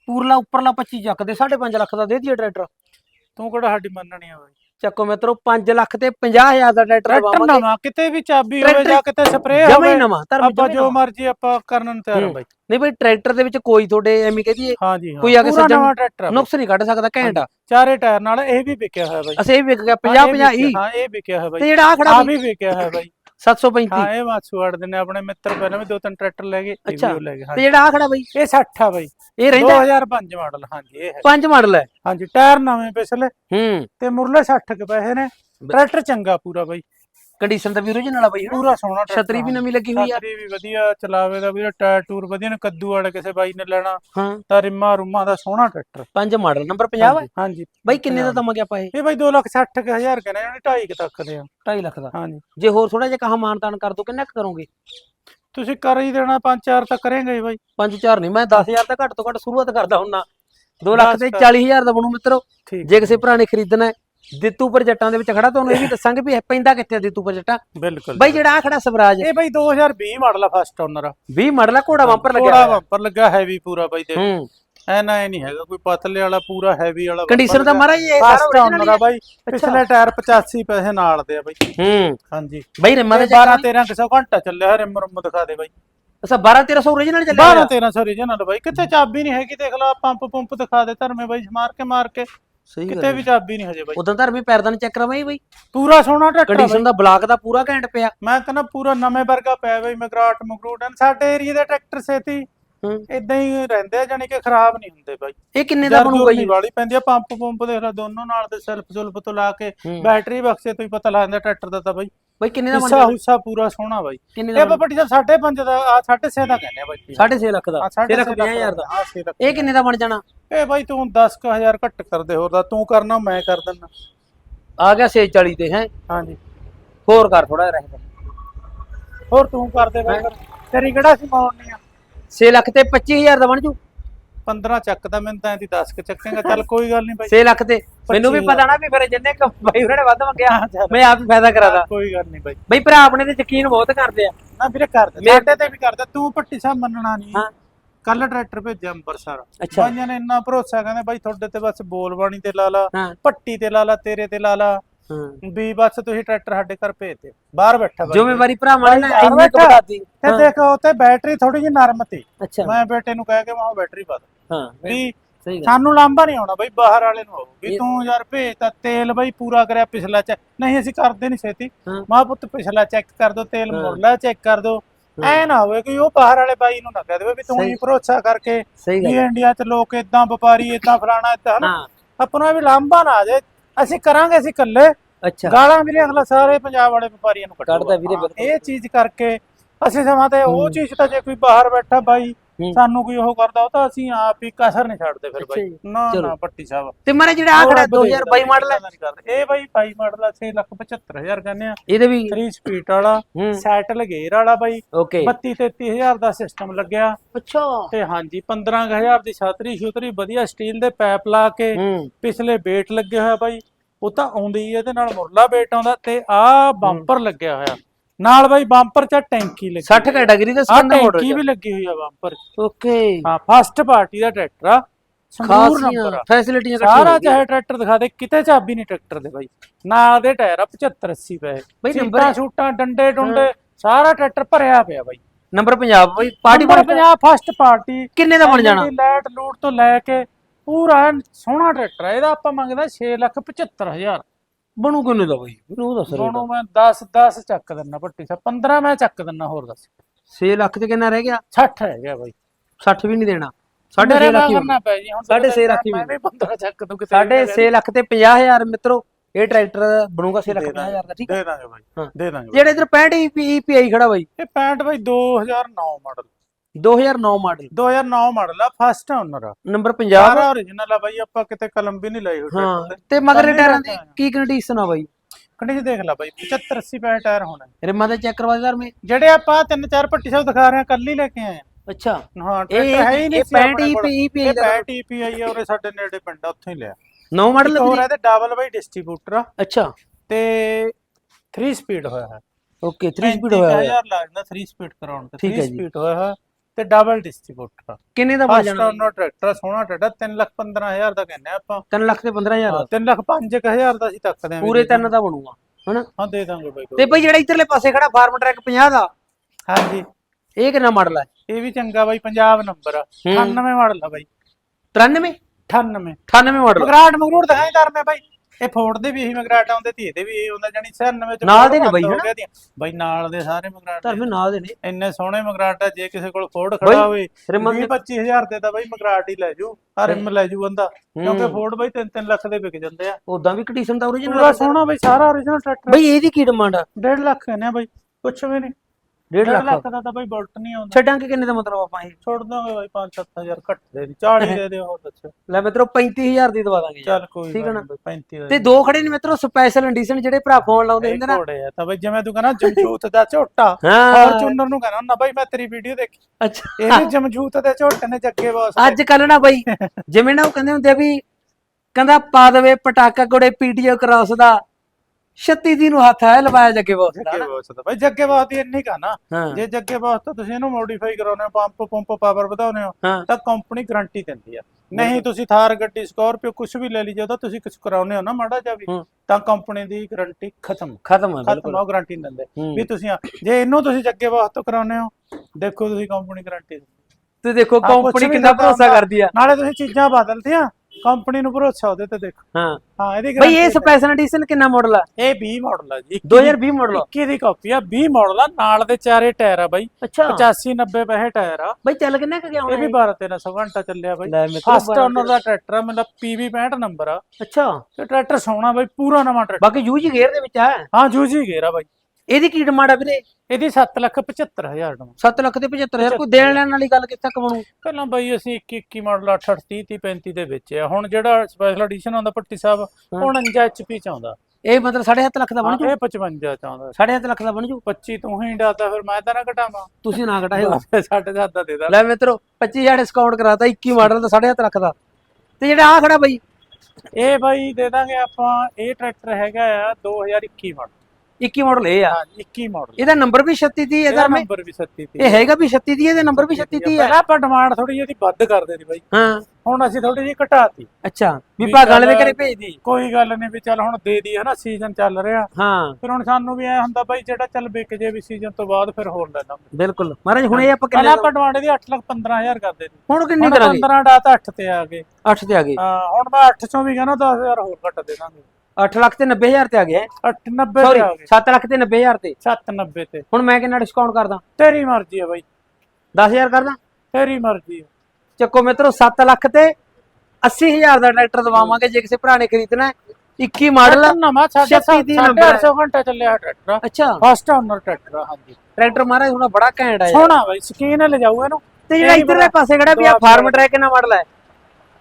ਪੂਰਲਾ ਉੱਪਰਲਾ 25 ਚੱਕਦੇ 5.5 ਲੱਖ ਦਾ ਦੇ ਦਈਏ ਟਰੈਕਟਰ। ਤੂੰ ਕਿਹੜਾ ਸਾਡੀ ਮੰਨਣੀ ਆ ਬਾਈ? ਚੱਕੋ ਮਿੱਤਰੋ 5 ਲੱਖ ਤੇ 50000 ਦਾ ਟਰੈਕਟਰ ਟਰੈਕਟਰ ਦਵਾਵਾਂਗੇ ਨਵਾਂ ਕਿਤੇ ਵੀ ਚਾਬੀ ਹੋਵੇ ਜਾਂ ਕਿਤੇ ਸਪਰੇਅ ਜਮਾ ਹੋਵੇ ਹੀ ਨਵਾਂ ਧਰਮ ਆਪਾਂ ਜੋ ਮਰਜ਼ੀ ਆਪਾਂ ਕਰਨ ਨੂੰ ਤਿਆਰ ਆ ਹੂੰ। ਬਾਈ। ਨਹੀਂ ਬਈ ਟਰੈਕਟਰ ਦੇ ਵਿੱਚ ਕੋਈ ਤੁਹਾਡੇ ਐਵੇਂ ਕਹਦੀਏ ਹਾਂਜੀ ਹਾਂ ਕੋਈ ਆ ਕੇ ਪੂਰਾ ਸੱਜਣ ਟਰੈਕਟਰ ਆ ਬਾਈ। ਨੁਕਸ ਨਹੀਂ ਕੱਢ ਸਕਦਾ ਘੈਂਟ ਆ। ਚਾਰੇ ਟਾਇਰ ਨਾਲ ਇਹ ਵੀ ਵਿਕਿਆ ਹੋਇਆ ਬਾਈ। ਅਸੀਂ ਇਹ ਵੀ ਵਿਕ ਗਿਆ ਹਾਂ, 50 ਇਹ 50 ਵਿਕਿਆ- ਹੀ ਇਹ ਵਿਕਿਆ ਹੋਇਆ ਤੇ ਬਾਈ ਜਿਹੜਾ ਆ ਖੜਾ ਆ ਵੀ ਵਿਕਿਆ ਹੋਇਆ ਬਾਈ। 735 ਹਾਂ ਇਹ ਮਾਸੂਆੜ ਦੇ ਨੇ ਆਪਣੇ ਮਿੱਤਰ ਪਹਿਲਾਂ ਵੀ ਦੋ ਤਿੰਨ ਟਰੈਕਟਰ ਲੈ ਗਏ ਇਹ ਵੀ ਅੱਛਾ। ਉਹ ਲੈ ਗਏ ਤੇ ਹਾਂਜੀ। ਜਿਹੜਾ ਆ ਖੜਾ ਬਈ? ਇਹ 60 ਆ ਬਾਈ। ਇਹ ਰਹਿੰਦਾ? 2005 ਮਾਡਲ ਹਾਂਜੀ ਇਹ ਹੈ। ਪੰਜ ਮਾਡਲ ਹੈ। ਹਾਂਜੀ ਟਾਇਰ ਨਵੇਂ ਪਿਛਲੇ ਹੂੰ। ਤੇ ਮੁਰਲੇ 60 ਕੇ ਪੈਸੇ ਨੇ। ਟਰੈਕਟਰ ਚੰਗਾ ਪੂਰਾ ਬਾਈ। ਕੰਡੀਸ਼ਨ ਤਾਂ ਵੀ original ਆ ਬਈ? ਪੂਰਾ ਸੋਹਣਾ ਟਰੈਕਟਰ ਛਤਰੀ ਵੀ ਨਵੀਂ ਲੱਗੀ ਹੋਈ ਆ। ਛਤਰੀ ਵੀ ਵਧੀਆ ਚਲਾਵੇ ਦਾ ਵੀਰੇ ਟਾਇਰ ਟੂਰ ਵਧੀਆ ਨੇ ਕੱਦੂ ਵਾਲੇ ਕਿਸੇ ਬਾਈ ਨੇ ਲੈਣਾ। ਹਾਂ। ਤਾਂ ਰਿਮਾ ਰੁਮਾ ਦਾ ਸੋਹਣਾ ਟਰੈਕਟਰ ਪੰਜ ਮਾਡਲ ਨੰਬਰ 50 ਹੈ ਹਾਂਜੀ, ਬਾਈ ਕਿੰਨੇ ਦਾ। ਦਵਾਂਗੇ ਆਪਾਂ ਇਹ? ਇਹ ਬਾਈ 2 ਲੱਖ 60 ਕੁ ਹਜ਼ਾਰ ਕਹਿੰਦੇ ਯਾਨੀ 2.5 ਕੁ ਤੱਕ ਦੇ ਆ। 2.5 ਲੱਖ ਦਾ। ਹਾਂਜੀ। ਜੇ ਹੋਰ ਥੋੜਾ ਜਿਹਾ ਕਹਾ ਮਾਨਤਾਨ ਕਰ ਦੋ ਕਿੰਨਾ ਕੁ ਕਰੋਗੇ? ਤੁਸੀਂ ਕਰ ਹੀ ਦੇਣਾ 5-4 ਤਾਂ ਕਰੇਂਗੇ ਬਾਈ। 5-4 ਨਹੀਂ ਮੈਂ 10000 ਤਾਂ ਘੱਟ ਤੋਂ ਘੱਟ ਸ਼ੁਰੂਆਤ ਕਰਦਾ ਹੁੰਨਾ। 2 ਲੱਖ ਤੇ ਕਰ। 40000 ਦਾ ਬਣੂ ਮਿੱਤਰੋ। ਜੇ ਕਿਸੇ ਭਰਾ ਨੇ ਖਰੀਦਣਾ ਹੈ ਦਿੱਤੂ ਪਰ ਜੱਟਾਂ ਦੇ ਵਿੱਚ ਖੜਾ ਤੁਹਾਨੂੰ ਇਹ ਵੀ ਦੱਸਾਂਗੇ ਵੀ ਇਹ ਪੈਂਦਾ ਕਿੱਥੇ ਆ ਦਿੱਤੂ ਪਰ ਜੱਟਾਂ ਬਿਲਕੁਲ ਬਾਈ ਜਿਹੜਾ ਆ ਖੜਾ ਸਵਰਾਜ। ਇਹ ਬਾਈ 2020 ਮਾਡਲ ਆ ਫਸਟ ਓਨਰ ਆ 20 ਮਾਡਲ ਆ ਘੋੜਾ ਬੰਪਰ ਥੋੜਾ ਲੱਗਿਆ ਹੋਇਆ। ਬੰਪਰ ਲੱਗਾ ਹੈਵੀ ਪੂਰਾ ਬਾਈ ਦੇ ਹੂੰ। ਐ ਨਾ ਇਹ ਨਹੀਂ ਹੈਗਾ ਕੋਈ ਪਤਲੇ ਵਾਲਾ ਪੂਰਾ ਹੈਵੀ ਵਾਲਾ ਕੰਡੀਸ਼ਨ ਤਾਂ ਮਹਾਰਾਜ ਇਹ ਸਾਰਾ ਫਸਟ original ਓਨਰ ਆ ਬਾਈ ਪਿਛਲੇ ਟਾਇਰ 85 ਪੈਸੇ ਨਾਲ ਦੇ ਆ ਬਾਈ। ਹੂੰ। ਹਾਂਜੀ। ਬਈ ਰਿਮਾਂ ਦੇ 12 13 ਕਿਸੋ ਘੰਟਾ ਚੱਲਿਆ ਰਿਮ ਰੁਮ ਦਿਖਾ ਦੇ ਬਾਈ। ਅੱਛਾ 12 1300 original ਚੱਲਿਆ 12 ਹੋਇਆ। 1300 ਰੀਜਨਲ ਬਾਈ। ਕਿੱਥੇ ਚਾਬੀ ਨਹੀਂ ਹੈਗੀ ਦੇਖ ਲਾ ਪੰਪ ਪੰਪ ਦਿਖਾ ਦੇ ਧਰਮੇ ਬਾਈ ਮਾਰ ਕੇ ਮਾਰ ਕੇ। ਸਹੀ ਕਿਤੇ ਗੱਲ ਵੀ ਚਾਬੀ ਨਹੀਂ ਹਜੇ ਬਾਈ। ਉਦੋਂ ਧਰਮੀ ਪੈਰਦਾਨ ਚੈੱਕ ਕਰਾਵਾਈ ਬਈ ਪੂਰਾ ਸੋਹਣਾ ਬਾਈ। ਕੰਡੀਸ਼ਨ ਦਾ ਬਲਾਕ ਦਾ ਪੂਰਾ ਘੈਂਟ ਪਿਆ। ਮੈਂ ਕਹਿੰਦਾ ਪੂਰਾ ਨਵੇਂ ਵਰਗਾ ਪਿਆ ਬਈ ਮਗਰਾਟ ਮਗਰੂਟ। ਐਨ ਸਾਡੇ ਏਰੀਆ ਦੇ ਟਰੈਕਟਰ ਹੂੰ। ਇਦਾਂ ਹੀ ਰਹਿੰਦੇ ਆ ਜਾਨੀ ਕਿ ਖਰਾਬ ਨਹੀਂ ਹੁੰਦੇ ਬਾਈ। ਇਹ ਕਿੰਨੇ ਦਾ ਬਣੂਗਾ ਜੀ? ਵਾਲੀ ਪੈਂਦੀ ਆ ਪੰਪ ਪੰਪ ਦੇਖ ਲੈ ਦੋਨੋਂ ਨਾਲ ਦੇ ਸੈਲਫ ਸੁਲਫ ਤੋਂ ਲਾ ਕੇ ਹੂੰ। ਬੈਟਰੀ ਬਕਸੇ ਤੋਂ ਹੀ ਪਤਾ ਲੱਗ ਜਾਂਦਾ ਟਰੈਕਟਰ ਦਾ ਤਾਂ ਬਾਈ। ਬਈ ਕਿੰਨੇ ਦਾ ਹਿੱਸਾ ਜਾਣਾ ਹੁੱਸਾ ਪੂਰਾ ਸੋਹਣਾ ਬਾਈ। ਕਿੰਨੇ ਇਹ ਦਾ ਬੱਪਟੀ ਸਾਹਿਬ 5.5 ਦਾ ਆ 6.5 ਦਾ ਕਹਿੰਦੇ ਆ ਬਾਈ। 6.5 ਲੱਖ ਦਾ। ਹਾਂ, 6 ਲੱਖ 6.5 50000 ਦਾ। ਹਾਂ 6 ਲੱਖ ਇਹ ਕਿੰਨੇ ਦਾ ਬਣ ਜਾਣਾ? ਇਹ ਬਾਈ ਤੂੰ 10000 ਘੱਟ ਕਰ ਦੇ ਹੋਰ ਦਾ ਤੂੰ ਕਰਨਾ ਮੈਂ ਕਰ ਦਿੰਦਾ ਆ ਗਿਆ 640 ਤੇ ਹੈ? ਹਾਂਜੀ। ਹੋਰ ਕਰ ਥੋੜਾ ਰਹਿ ਹੋਰ ਤੂੰ ਕਰ ਦੇ ਬਾਈ ਫਿਰ। ਤੇਰੀ ਕਿਹੜਾ ਸੀ ਮੋੜਨੀ ਆ? 6 ਲੱਖ ਤੇ 25000 ਦਾ ਬਣ ਜੂ। 15 ਚੱਕਦਾ ਮੈਨੂੰ ਤਾਂ ਇਹਦੀ 10 ਕ ਚੱਕੇਗਾ। ਚੱਲ ਕੋਈ ਗੱਲ ਨਹੀਂ ਬਾਈ। 6 ਲੱਖ ਤੇ ਮੈਨੂੰ ਵੀ 25 ਪਤਾ ਨਾ ਵੀ ਫਿਰ ਜਿੰਨੇ ਕ ਬਾਈ ਉਹਨਾਂ ਨੇ ਵੱਧ ਮੰਗਿਆ। ਮੈਂ ਆਪ ਹੀ ਫਾਇਦਾ ਕਰਾਦਾ। ਕੋਈ ਗੱਲ ਨਹੀਂ ਬਾਈ। ਬਈ ਭਰਾ ਆਪਣੇ ਤੇ ਯਕੀਨ ਬਹੁਤ ਕਰਦੇ ਆ। ਨਾ ਵੀਰੇ ਕਰ ਦੇ ਮੈਂ- ਸਾਡੇ ਤੇ ਵੀ ਕਰਦਾ। ਤੂੰ ਪੱਟੀ ਸਾਹਿਬ ਮੰਨਣਾ ਨਹੀਂ। ਹਾਂ। ਕੱਲ ਟਰੈਕਟਰ ਭੇਜਿਆ ਅੰਬਰਸਰ। ਬਾਈਆਂ ਨੇ ਇੰਨਾ ਭਰੋਸਾ ਕਹਿੰਦੇ ਬਾਈ ਤੁਹਾਡੇ ਤੇ ਬਸ ਬੋਲ ਬਾਣੀ ਤੇ ਲਾ ਲਾ ਪੱਟੀ ਤੇ ਲਾ ਲਾ ਤੇਰੇ ਤੇ ਲਾ ਲਾ। ਹਾਂ। ਵੀ ਬਸ ਤੁਸੀਂ ਟਰੈਕਟਰ ਸਾਡੇ ਘਰ ਭੇਜ ਦੇ ਬਾਹਰ ਬੈਠਾ ਜ਼ਿੰਮੇਵਾਰੀ ਭਰਾਵਾਂ ਨੇ ਇੰਨੀ ਕੁ ਬੈਠਾ। ਵਧਾਤੀ ਤੇ ਦੇਖੋ ਤੇ ਬੈਟਰੀ ਥੋੜੀ ਜਿਹੀ ਨਰਮ ਤੀ। ਅੱਛਾ। ਮੈਂ ਬੇਟੇ ਨੂੰ ਕਹਿ ਕੇ ਮੈਂ ਬੈਟਰੀ ਪਾ ਦੇ। ਹਾਂ ਵੀ ਸਹੀ ਗੱਲ ਸਾਨੂੰ ਲਾਂਭਾ ਨਹੀਂ ਆਉਣਾ ਬਾਈ ਬਾਹਰ ਵਾਲੇ ਨੂੰ ਆਉ ਵੀ ਇਹ- ਤੂੰ ਯਾਰ ਭੇਜਤਾ ਤੇਲ ਬਾਈ ਪੂਰਾ ਕਰਿਆ ਪਿਛਲਾ ਚੈੱਕ ਨਹੀਂ ਅਸੀਂ ਕਰਦੇ ਨਹੀਂ ਛੇਤੀ ਹਾਂ। ਮਾਂ ਪੁੱਤ ਪਿਛਲਾ ਚੈੱਕ ਕਰ ਦੋ ਤੇਲ ਹਾਂ। ਮੁਰਲਾ ਚੈੱਕ ਕਰ ਦੋ ਐ ਨਾ ਹੋਵੇ ਕਿ ਉਹ ਬਾਹਰ ਵਾਲੇ ਬਾਈ ਨੂੰ ਨਾ ਕਹਿ ਦੇਵੇ ਵੀ ਤੂੰ ਸਹੀ। ਹੀ ਭਰੋਸਾ ਕਰਕੇ ਸਹੀ ਵੀ ਗੱਲ ਇੰਡੀਆ 'ਚ ਲੋਕ ਇਦਾਂ ਵਪਾਰੀ ਇਦਾਂ ਫਲਾਣਾ ਇਦਾਂ ਹਨਾ ਹਾਂ ਆਪਾਂ ਨੂੰ ਇਹ ਵੀ ਲਾਂਭਾ ਨਾ ਆ ਜਾਏ ਅਸੀਂ ਕਰਾਂਗੇ ਅਸੀਂ ਇਕੱਲੇ ਅੱਛਾ ਗਾਲਾਂ ਵੀਰੇ ਅਗਲਾ ਸਾਰੇ ਪੰਜਾਬ ਵਾਲੇ ਵਪਾਰੀਆਂ ਨੂੰ। ਕੱਢਦਾ ਵੀਰੇ, ਹਾਂ, ਬਿਲਕੁਲ। ਇਹ ਚੀਜ਼ ਕਰਕੇ ਅਸੀਂ ਸਮਾਂ ਤੇ ਉਹ ਹੂੰ। ਚੀਜ਼ ਤਾਂ ਜੇ ਕੋਈ ਬਾਹਰ ਬੈਠਾ ਬਾਈ। ਸਾਨੂੰ ਕੋਈ ਉਹ ਕਰਦਾ ਉਹ ਤਾਂ ਅਸੀਂ ਆਪ ਹੀ ਕਸਰ ਨਹੀਂ ਛੱਡਦੇ ਫਿਰ ਬਾਈ। ਨਾ। ਨਾ ਪੱਟੀ ਸਾਹਿਬ। ਤੇ ਮਾਰੇ ਜਿਹੜਾ ਆ ਖੜਾ 2022 ਮਾਡਲ ਹੈ। ਇਹ ਬਾਈ 22 ਮਾਡਲ ਆ 6 ਲੱਖ 75000 ਕਹਿੰਦੇ ਆ। ਇਹਦੇ ਵੀ 3 ਸਪੀਡ ਵਾਲਾ ਹੂੰ। ਸੈਟਲ ਗੇਅਰ ਵਾਲਾ ਬਾਈ। ਓਕੇ 32 33000 ਦਾ ਸਿਸਟਮ ਲੱਗਿਆ। ਅੱਛਾ। ਤੇ ਹਾਂਜੀ 15000 ਦੀ ਛਤਰੀ ਛੁਤਰੀ ਵਧੀਆ ਸਟੀਲ ਦੇ ਪੈਪ ਲਾ ਕੇ ਹੂੰ। ਪਿਛਲੇ ਬੇਟ ਲੱਗੇ ਹੋਇਆ ਬਾਈ। ਉਹ ਤਾਂ ਆਉਂਦੀ ਹੀ ਇਹਦੇ ਨਾਲ ਮੁਰਲਾ ਬੇਟ ਆਉਂਦਾ ਤੇ ਆਹ ਬੰਪਰ ਲੱਗਿਆ ਹੋਇਆ। ਨਾਲ ਬਾਈ ਬੰਪਰ ਚ ਟੈਂਕੀ ਲੱਗੀ 60 ਕੈਟਾਗਰੀ ਦਾ ਆ ਟੈਂਕੀ ਮਾਡਲ ਵੀ ਲੱਗੀ ਹੋਈ ਆ ਬੰਪਰ ਓਕੇ। ਹਾਂ ਫਸਟ ਪਾਰਟੀ ਦਾ ਟਰੈਕਟਰ ਆ। ਸੰਦੂਰ ਨੰਬਰ ਖਾਸੀਆਂ ਆ। ਫੈਸਿਲਿਟੀਆਂ ਸਾਰਾ ਇਕੱਠੀਆਂ ਚਾਹੇ ਟਰੈਕਟਰ ਦਿਖਾ ਦੇ ਕਿਤੇ ਚਾਬੀ ਨਹੀਂ ਟਰੈਕਟਰ ਦੇ ਬਾਈ। ਨਾਲ ਦੇ ਟਾਇਰ ਆ 75 80 ਪਏ। ਬਈ ਸੀਟਾਂ ਨੰਬਰ ਸ਼ੂਟਾਂ ਡੰਡੇ ਡੁੰਡੇ ਸਾਰਾ ਟਰੈਕਟਰ ਭਰਿਆ ਪਿਆ ਬਾਈ। ਨੰਬਰ ਪੰਜਾਬ ਬਈ ਪਾਰਟੀ ਨੰਬਰ ਬਣ 50 ਫਸਟ ਪਾਰਟੀ ਕਿੰਨੇ ਦਾ ਬਣ ਜਾਣਾ? ਲਾਈਟ ਲੂਟ ਤੋਂ ਲੈ ਕੇ ਪੂਰਾ ਐਨ ਸੋਹਣਾ ਟਰੈਕਟਰ ਆ। ਇਹਦਾ ਆਪਾਂ ਮੰਗਦਾ 6 ਲੱਖ 75000 ਬਣੂ ਕਿੰਨੇ ਦਾ ਬਈ? ਮੈਨੂੰ ਦੱਸ ਦੋਨੋਂ ਮੈਂ 10 10 ਚੱਕ ਦਿੰਨਾ ਭੱਟੀ ਸਾਹਿਬ। 15 ਮੈਂ ਚੱਕ ਦਿੰਨਾ ਹੋਰ ਦੱਸ। 6 ਲੱਖ ਤੇ ਕਿੰਨਾ ਰਹਿ ਗਿਆ? 60 ਰਹਿ ਗਿਆ ਬਾਈ। 60 ਵੀ ਨਹੀਂ ਦੇਣਾ। ਸਾਢੇ ਮੇਰੇ 6 ਲੱਖ ਹੀ ਕਰਨਾ ਪੈ ਜੀ ਹੁਣ ਸਾਢੇ ਛੇ ਲੱਖ ਹੀ ਮੈਂ ਵੀ 15 ਚੱਕ ਦੂੰ ਕਿਤੇ ਸਾਢੇ 6 ਲੱਖ ਤੇ 50000 ਮਿੱਤਰੋ ਇਹ ਟਰੈਕਟਰ ਬਣੂਗਾ 6 ਲੱਖ ਦੇ ਦਾਂਗੇ। 50000 ਦਾ ਠੀਕ ਹੈ? ਦੇ ਦਾਂਗੇ ਬਾਈ। ਦੇ ਦਾਂਗੇ ਬਾਈ। ਜਿਹੜਾ ਇਧਰ 65 EPI ਖੜਾ ਬਾਈ। ਇਹ 65 ਬਾਈ 2009 ਮਾਡਲ। 2009 ਮਾਡਲ। 2009 ਮਾਡਲ ਆ ਫਸਟ ਓਨਰ ਆ। ਨੰਬਰ 50 ਸਾਰਾ origignal ਆ ਬਾਈ ਆਪਾਂ ਕਿਤੇ ਕਲਮ ਵੀ ਨਹੀਂ ਲਾਈ ਹੋਈ ਹਾਂ ਤੇ ਮਗਰ ਟਾਇਰਾਂ ਦੀ। ਕੀ ਕੰਡੀਸ਼ਨ ਆ ਬਾਈ? ਕੰਡੀਸ਼ਨ ਦੇਖ ਲੈ ਬਾਈ 75 80 ਪੈਸੇ ਟਾਇਰ ਹੋਣੇ। ਰਿਮਾਂ ਦਾ ਚੈੱਕ ਕਰਵਾ ਦੇ ਯਾਰ ਮੈਂ। ਜਿਹੜੇ ਆਪਾਂ ਤਿੰਨ ਚਾਰ ਪੱਟੀ ਸਾਹਿਬ ਦਿਖਾ ਰਹੇ ਆ ਕੱਲ ਹੀ ਲੈ ਕੇ ਆਏ ਅੱਛਾ। ਹਾਂ ਇਹ ਟਰੈਕਟਰ ਹੈ ਹੀ ਨਹੀਂ ਇਹ 65 EPI ਦਾ। 65 EPI ਆ ਉਰੇ ਸਾਡੇ ਨੇੜੇ ਪਿੰਡ ਆ ਉੱਥੋਂ ਹੀ ਲਿਆ। ਨੌ ਮਾਡਲ ਹੋਰ ਇਹਦੇ ਡਬਲ ਬਾਈ ਡਿਸਟ੍ਰੀਬਿਊਟਰ ਆ। ਅੱਛਾ। ਤੇ 3 ਸਪੀਡ ਹੋਇਆ ਹੈ। ਓਕੇ 3 ਸਪੀਡ ਹੋਇਆ ਹੋਇਆ। 35000 ਲੱਗਦਾ 3 ਸਪੀਡ ਕਰਾਉਣ ਤੇ ਠੀਕ 3 ਹੈ ਜੀ। ਸਪੀਡ ਹੋਇਆ ਹੈ। ਤੇ ਡਬਲ ਡਿਸਟ੍ਰੀਬਿਊਟਰ ਕਿੰਨੇ ਦਾ ਬਣ ਫਸਟ ਜਾਣਾ? ਓਨਰ ਟਰੈਕਟਰ ਸੋਹਣਾ ਟਰੈਕਟਰ 3 ਲੱਖ 15000 ਦਾ ਕਹਿੰਦੇ ਆਪਾਂ। 3 ਲੱਖ ਤੇ 15000 ਦਾ 3 ਲੱਖ 5000 ਦਾ ਅਸੀਂ ਤੱਕਦੇ ਆ ਪੂਰੇ ਤਿੰਨ ਦਾ ਬਣੂਗਾ ਹਨਾ? ਹਾਂ ਦੇ ਦਾਂਗੇ ਬਾਈ ਤੇ ਬਈ ਜਿਹੜਾ ਇਧਰਲੇ ਪਾਸੇ ਖੜਾ ਫਾਰਮ ਟਰੈਕ 50 ਦਾ ਹਾਂਜੀ। ਇਹ ਕਿੰਨਾ ਮਾਡਲ ਹੈ ਇਹ ਵੀ ਚੰਗਾ ਬਾਈ ਪੰਜਾਬ ਨੰਬਰ ਆ। ਹੂੰ। 98 ਮਾਡਲ ਆ ਬਾਈ। 93 98 98 ਮਾਡਲ ਮਗਰਾਟ ਮਗਰੂਟ ਦਿਖਾਈ ਦਰ ਮੈਂ ਬਾਈ। ਇਹ ਫੋਰਡ ਦੇ ਵੀ ਇਹੀ ਮਗਰਾਟ ਆਉਂਦੇ ਧੀ ਦੇ ਵੀ ਇਹ ਹੁੰਦਾ ਜਾਨੀ 96 ਚ ਨਾਲ ਦੇ ਨੇ ਬਾਈ, ਹਨਾ? ਬਾਈ ਨਾਲ ਦੇ ਸਾਰੇ ਮਗਰਾਟ। ਧਰਮੇ ਨਾਲ ਦੇ ਨੇ। ਇੰਨੇ ਸੋਹਣੇ ਮਗਰਾਟ ਆ ਜੇ ਕਿਸੇ ਕੋਲ ਫੋਰਡ ਖੜਾ ਹੋਵੇ ਰਿਮਨ 20 25000 ਦੇ ਤਾਂ ਬਾਈ ਮਗਰਾਟ ਹੀ ਲੈ ਜੂ ਆ ਰਿਮ ਲੈ ਜੂ ਬੰਦਾ ਕਿਉਂਕਿ ਫੋਰਡ ਬਾਈ 3-3 ਲੱਖ ਦੇ ਵਿਕ ਜਾਂਦੇ ਆ। ਉਦਾਂ ਵੀ ਕੰਡੀਸ਼ਨ ਦਾ ਪੂਰਾ origignal ਸੋਹਣਾ ਬਾਈ ਸਾਰਾ origignal ਟਰੈਕਟਰ। ਬਈ ਇਹਦੀ ਕੀ ਡਿਮਾਂਡ ਆ? 1.5 ਲੱਖ ਕਹਿੰਦੇ ਆ ਬਾਈ ਕੁਛ ਵੀ ਨਹੀਂ। 1.5 1.5 ਲੱਖ। ਲੱਖ ਦਾ ਤਾਂ ਬਾਈ ਬੁਲਟ ਨਹੀਂ ਆਉਂਦਾ। ਛੱਡਾਂਗੇ ਕਿੰਨੇ ਦਾ ਮਤਲਬ ਆਪਾਂ ਇਹ? ਛੋੜ ਦਾਂਗੇ ਬਾਈ 5-7000 ਘੱਟ ਦੇ ਦੀ 40 ਦੇ ਦਿਓ ਹੋਰ ਦੱਸੋ। ਲੈ ਮਿੱਤਰੋ 35000 ਦੀ ਦਵਾ ਦਾਂਗੇ ਯਾਰ। ਚੱਲ ਕੋਈ ਠੀਕ ਗੱਲ ਨਾ? ਨੀ ਬਾਈ, 35 ਤੇ ਦੋ ਖੜੇ ਨੇ ਮਿੱਤਰੋ ਸਪੈਸ਼ਲ ਐਡੀਸ਼ਨ ਜਿਹੜੇ ਭਰਾ ਫੋਨ ਲਾਉਂਦੇ ਹੁੰਦੇ ਨਾ। ਘੋੜੇ ਆ ਤਾਂ ਬਾਈ ਜਿਵੇਂ ਤੂੰ ਕਹਿੰਦਾ ਜਮਜੂਤ ਦਾ ਝੋਟਾ ਹਾਂ। ਫੋਰਚੂਨਰ ਨੂੰ ਕਹਿੰਦਾ ਨਾ ਬਾਈ ਮੈਂ ਤੇਰੀ ਵੀਡੀਓ ਦੇਖੀ। ਅੱਛਾ। ਇਹ ਵੀ ਜਮਜੂਤ ਦੇ ਝੋਟੇ ਨੇ ਜੱਗੇ ਬਾਸ ਅੱਜ ਕੱਲ ਨਾ ਬਈ ਜਿਵੇਂ ਨਾ ਉਹ ਕਹਿੰਦੇ ਹੁੰਦੇ ਆ ਵੀ ਕਹਿੰਦਾ ਪਾ ਦੇਵੇ ਪਟਾਕਾ ਕੋੜੇ ਪੀਟੀਓ ਕ੍ਰਾਸ ਦਾ। 36 ਦੀ ਨੂੰ ਹੱਥ ਆਇਆ ਲਵਾਇਆ ਜੱਗੇ ਬੋਸ ਦਾ ਜੱਗੇ ਨਾ। ਬਾਸ ਦਾ। ਬਾਈ ਜੱਗੇ ਬਾਸ ਦੀ ਇੰਨੀ ਕਾ ਨਾ ਹਾਂ। ਜੇ ਜੱਗੇ ਬਾਸ ਤੋਂ ਤੁਸੀਂ ਇਹਨੂੰ ਮੋਡੀਫਾਈ ਕਰਾਉਨੇ ਹੋ ਪੰਪ ਪੰਪ ਪਾਵਰ ਵਧਾਉਨੇ ਹੋ ਹਾਂ। ਤਾਂ ਕੰਪਨੀ ਗਾਰੰਟੀ ਦਿੰਦੀ ਆ। ਨਹੀਂ ਤੁਸੀਂ ਥਾਰ ਗੱਡੀ ਸਕਾਰਪੀਓ ਕੁਝ ਵੀ ਲੈ ਲਈ ਜਦੋਂ ਤੁਸੀਂ ਕੁਝ ਕਰਾਉਨੇ ਹੋ ਨਾ ਮਾੜਾ ਜਿਹਾ ਵੀ ਹੂੰ। ਤਾਂ ਕੰਪਨੀ ਦੀ ਗਾਰੰਟੀ ਖਤਮ। ਖਤਮ ਹੈ ਖਤਮ ਬਿਲਕੁਲ। ਉਹ ਗਾਰੰਟੀ ਨਹੀਂ ਦਿੰਦੇ। ਹੂੰ। ਵੀ ਤੁਸੀਂ ਆ- ਜੇ ਇਹਨੂੰ ਤੁਸੀਂ ਜੱਗੇ ਬਾਸ ਤੋਂ ਕਰਾਉਨੇ ਹੋ ਦੇਖੋ ਤੁਸੀਂ ਕੰਪਨੀ ਗਾਰੰਟੀ ਤੇ ਦੇਖੋ ਹਾਂ, ਕੁਛ ਕੰਪਨੀ ਵੀ ਕਿੰਨਾ ਭਰੋਸਾ ਹੁੰਦਾ। ਕਰਦੀ ਆ। ਨਾਲੇ ਤੁਸੀਂ ਚੀਜ਼ਾਂ ਬਦਲਦੀਆਂ। ਕੰਪਨੀ ਨੂੰ ਭਰੋਸਾ ਉਹਦੇ ਤੇ ਦੇਖੋ। ਹਾਂ। ਹਾਂ ਇਹਦੀ ਬਈ ਇਹ ਸਪੈਸ਼ਲ ਐਡੀਸ਼ਨ ਕਿੰਨਾ ਮਾਡਲ ਆ? ਇਹ 20 ਮਾਡਲ ਆ ਜੀ। 2020 ਮਾਡਲ 21 ਦੀ ਕਾਪੀ ਆ 20 ਮਾਡਲ ਆ ਨਾਲ ਦੇ ਚਾਰੇ ਟਾਇਰ ਆ ਬਾਈ। ਅੱਛਾ। 85 90 ਪੈਸੇ ਟਾਇਰ ਆ। ਬਈ ਚੱਲ ਕਿੰਨਾ ਕੁ ਗਿਆ ਇਹ ਵੀ 12 1300 ਘੰਟਾ ਚੱਲਿਆ ਬਾਈ। ਫਸਟ ਓਨਰ ਦਾ ਟਰੈਕਟਰ ਆ ਮਤਲਬ PV 65 ਨੰਬਰ ਆ। ਅੱਛਾ। ਤੇ ਟਰੈਕਟਰ ਸੋਹਣਾ ਬਾਈ ਪੂਰਾ ਨਵਾਂ ਟਰੈਕਟਰ ਬਾਕੀ ਯੂਜੀ ਗੇਅਰ ਦੇ ਵਿੱਚ ਆ? ਹਾਂ ਜੂਜੀ ਗੇਰਾ ਬਾਈ। ਇਹਦੀ ਕੀ ਡਿਮਾਂਡ ਆ ਵੀਰੇ? ਇਹਦੀ 7 ਲੱਖ 75000 ਨੂੰ 7 ਲੱਖ ਤੇ 75000 ਕੋਈ ਦੇਣ ਲੈਣ ਵਾਲੀ ਗੱਲ ਕਿੱਥੇ ਬਣੂ ਪਹਿਲਾਂ ਬਾਈ ਅਸੀਂ 21 21 ਮਾਡਲ 8 8 30 30 35 ਦੇ ਵਿੱਚ ਆ। ਹੁਣ ਜਿਹੜਾ ਸਪੈਸ਼ਲ ਐਡੀਸ਼ਨ ਆਉਂਦਾ ਪੱਟੀ ਸਾਹਿਬ ਉਹ 49 HP ਚ ਆਉਂਦਾ। ਇਹ ਮਤਲਬ 7.5 ਲੱਖ ਦਾ ਬਣ ਜੂ? ਇਹ 55 ਚ ਆਉਂਦਾ। 7.5 ਲੱਖ ਦਾ ਬਣ ਜੂ? 25 ਤੂੰ ਹੀ ਡਾਤਾ ਫਿਰ ਮੈਂ ਤਾਂ ਨਾ ਘਟਾਵਾਂ। ਤੁਸੀਂ ਨਾ ਘਟਾਇਓ। ਸਾਡੇ ਸਾਥ ਦਾ ਦੇ ਦਾ ਲੈ ਮਿੱਤਰੋ 25000 ਡਿਸਕਾਊਂਟ ਕਰਾਤਾ 21 ਮਾਡਲ ਦਾ 7.5 ਲੱਖ ਦਾ। ਤੇ ਜਿਹੜਾ ਆ ਖੜਾ ਬਈ? ਇਹ ਬਾਈ ਦੇ ਦਾਂਗੇ ਆਪਾਂ ਇਹ ਟਰੈਕਟਰ ਹੈਗਾ ਆ 2021 ਮਾਡਲ 21 ਮਾਡਲ ਇਹ ਆ। ਹਾਂ 21 ਮਾਡਲ ਇਹਦਾ ਨੰਬਰ ਵੀ 36 ਦੀ ਇਹਦਾ ਮੈਂ ਨੰਬਰ ਵੀ 37 ਤੀ ਇਹ ਹੈਗਾ ਵੀ 36 ਦੀ ਇਹਦੇ ਨੰਬਰ ਵੀ 36 ਦੀ ਆ। ਪਹਿਲਾਂ ਆਪਾਂ ਡਿਮਾਂਡ ਥੋੜੀ ਜਿਹੀ ਵੱਧ ਕਰਦੇ ਸੀ ਬਾਈ। ਹਾਂ। ਹੁਣ ਅਸੀਂ ਥੋੜੀ ਜਿਹੀ ਘਟਾਤੀ। ਅੱਛਾ ਵੀ ਭਾਗ ਦੇ ਘਰੇ ਭੇਜਦੀ ਕੋਈ ਗੱਲ ਨਹੀਂ ਵੀ ਚੱਲ ਹੁਣ ਦੇ ਦੀ ਹਨਾ ਸੀਜ਼ਨ ਚੱਲ ਰਿਹਾ। ਹਾਂ। ਫਿਰ ਹੁਣ ਸਾਨੂੰ ਵੀ ਐ ਹੁੰਦਾ ਬਾਈ ਜਿਹੜਾ ਚੱਲ ਵਿਕ ਜੇ ਵੀ ਸੀਜ਼ਨ ਤੋਂ ਬਾਅਦ ਫਿਰ ਹੋਰ ਲੈ ਲਾਂਗੇ। ਬਿਲਕੁਲ। ਮਹਾਰਾਜ ਹੁਣ ਇਹ ਆਪਾਂ ਕਿੰਨੇ ਆਪਾਂ ਡਿਮਾਂਡ ਦੀ 8 ਲੱਖ 15000 ਕਰਦੇ ਸੀ। ਹੁਣ ਕਿੰਨੀ ਕਰਾਂਗੇ? 15 ਡਾਤਾ 8 ਤੇ ਆ ਗਏ। 8 ਤੇ ਆ ਗਏ। ਹਾਂ ਹੁਣ ਮੈਂ 8 ਚੋਂ ਵੀ ਕਹਿੰਦਾ 10000 ਹੋਰ ਘੱਟ ਦੇ ਦਾਂਗੇ। 8 ਲੱਖ ਤੇ 90000 ਤੇ ਆ ਗਿਆ 8 90 ਤੇ ਸੌਰੀ ਆ ਗਏ। 7 ਲੱਖ ਤੇ 90000 ਤੇ। 7 90 ਤੇ। ਹੁਣ ਮੈਂ ਕਿੰਨਾ ਡਿਸਕਾਊਂਟ ਕਰਦਾ? ਤੇਰੀ ਮਰਜ਼ੀ ਆ ਬਾਈ। 10000 ਕਰਦਾ? ਤੇਰੀ ਮਰਜ਼ੀ ਆ ਚੱਕੋ ਮਿੱਤਰੋ 7 ਲੱਖ ਤੇ 80000 ਦਾ ਟਰੈਕਟਰ ਦਵਾਵਾਂਗੇ ਜੇ ਕਿਸੇ ਭਰਾ ਨੇ ਖਰੀਦਣਾ ਹੈ। 21 ਮਾਡਲ ਨਵਾਂ ਸਾਡੇ 36 ਦੀ number ਹੈ। 800 ਘੰਟਾ ਚੱਲਿਆ ਟਰੈਕਟਰ ਅੱਛਾ। ਫਸਟ ਓਨਰ ਟਰੈਕਟਰ ਆ, ਹਾਂਜੀ। ਟਰੈਕਟਰ ਮਹਾਰਾਜ ਹੁਣ ਬੜਾ ਘੈਂਟ ਆ ਯਾਰ। ਸੋਹਣਾ ਬਾਈ ਸਕੀਨ ਲੈ ਜਾਊ ਇਹਨੂੰ। ਤੇ ਜਿਹੜਾ ਇਧਰਲੇ ਪਾਸੇ ਖੜਾ ਪਿਆ ਦੁਆ ਫਾਰਮ ਟਰੈਕ ਕਿੰਨਾ ਮਾਡਲ ਹੈ?